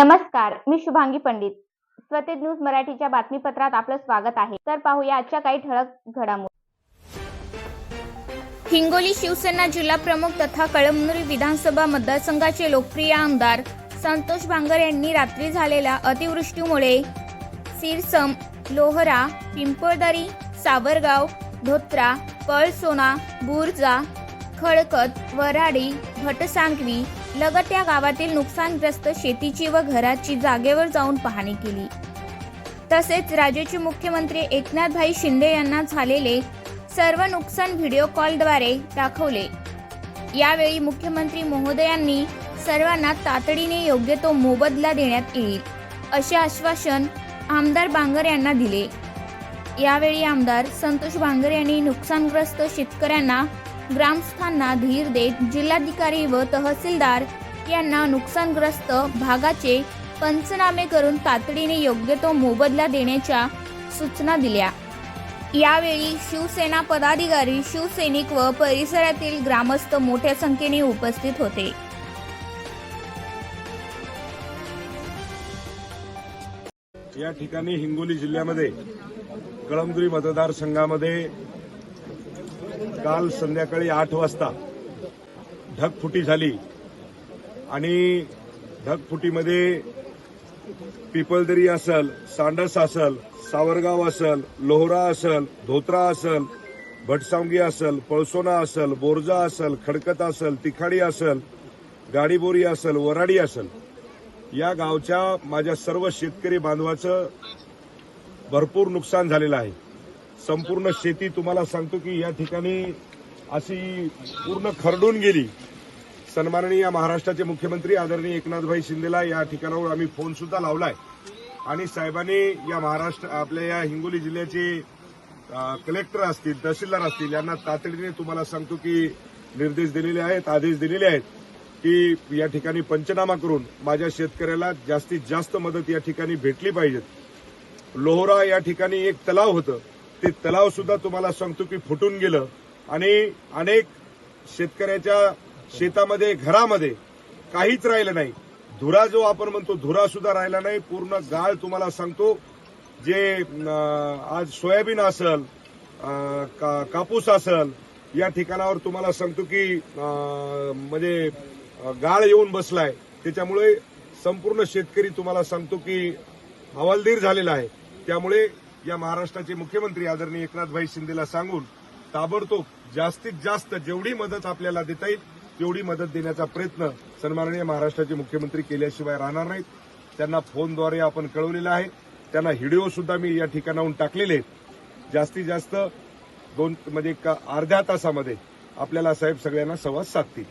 नमस्कार मी शुभांगी पंडित. स्वतेज न्यूज मराठीच्या बातमीपत्रात आपलं स्वागत आहे. तर पाहूया आजच्या काही ठळक घडामोडी. हिंगोली शिवसेना जिल्हा प्रमुख तथा कळमनुरी विधानसभा मतदारसंघाचे लोकप्रिय आमदार संतोष भांगर यांनी रात्री झालेल्या अतिवृष्टीमुळे सिरसम लोहरा पिंपळदरी सावरगाव धोत्रा पळसोना बुरजा खळकत वराडी भटसांगवी लगत या गावातील नुकसानग्रस्त शेतीची व घराची जागेवर जाऊन पाहणी केली. तसेच राज्याचे मुख्यमंत्री एकनाथभाई शिंदे यांना झालेले सर्व नुकसान व्हिडिओ कॉलद्वारे दाखवले. यावेळी मुख्यमंत्री महोदयांनी सर्वांना तातडीने योग्य तो मोबदला देण्यात येईल असे आश्वासन आमदार बांगर यांना दिले. यावेळी आमदार संतोष बांगर यांनी नुकसानग्रस्त शेतकऱ्यांना ग्रामस्थांना धीर देत जिल्हाधिकारी व तहसीलदार यांना नुकसानग्रस्त भागाचे पंचनामे करून तातडीने योग्य तो मोबदला देण्याच्या सूचना दिल्या. यावेळी शिवसेना पदाधिकारी शिवसैनिक व परिसरातील ग्रामस्थ मोठ्या संख्येने उपस्थित होते. या ठिकाणी हिंगोली जिल्ह्यामध्ये कळमनुरी मतदारसंघामध्ये काल संध्याकाळी आठ वाजता ढगफुटी झाली आणि ढगफुटीमध्ये पिपळदरी असल सांडस असल सावरगाव असल लोहरा असल धोत्रा असल भटसांगी असल पळसोना असल बोरजा असल खडकत असल तिखाडी असल गाडीबोरी असल वराडी असल. या गावच्या माझ्या सर्व शेतकरी बांधवाचं भरपूर नुकसान झालेलं आहे. संपूर्ण शेती तुम्हाला सांगतो की या ठिकाणी अशी पूर्ण खरडून गेली. सन्माननीय महाराष्ट्राचे मुख्यमंत्री आदरणीय एकनाथभाई शिंदेला या ठिकाणावर आम्ही फोन सुद्धा लावलाय. आणि साहेबांनी या महाराष्ट्र आपल्या या हिंगोली जिल्ह्याचे कलेक्टर असतील तहसीलदार असतील यांना तातडीने तुम्हाला सांगतो की निर्देश दिलेले आहेत आदेश दिलेले आहेत की या ठिकाणी पंचनामा करून माझ्या शेतकऱ्याला जास्तीत जास्त मदत या ठिकाणी भेटली पाहिजेत लोहरा या ठिकाणी एक तलाव होतं. ते तलाव सुद्धा तुम्हाला सांगतो की फुटून गेलं. आणि अनेक शेतकऱ्याच्या शेतामध्ये घरामध्ये काहीच राहिलं नाही. धुरा जो आपण म्हणतो धुरा सुद्धा राहिला नाही. पूर्ण गाळ तुम्हाला सांगतो. जे आज सोयाबीन असल का- कापूस असल या ठिकाणावर तुम्हाला सांगतो की म्हणजे गाळ येऊन बसलाय. त्याच्यामुळे संपूर्ण शेतकरी तुम्हाला सांगतो की हवालदिर झालेला आहे. त्यामुळे या महाराष्ट्राचे मुख्यमंत्री आदरणीय एकनाथभाई शिंदेला सांगून ताबडतोब जास्तीत जास्त जेवढी मदत आपल्याला देता येईल तेवढी मदत देण्याचा प्रयत्न सन्माननीय महाराष्ट्राचे मुख्यमंत्री केल्याशिवाय राहणार नाहीत. त्यांना फोनद्वारे आपण कळवलेलं आहे. त्यांना व्हिडिओ सुद्धा मी या ठिकाणाहून टाकलेले जास्तीत जास्त दोन म्हणजे एका अर्ध्या तासामध्ये आपल्याला साहेब सगळ्यांना संवाद साधतील.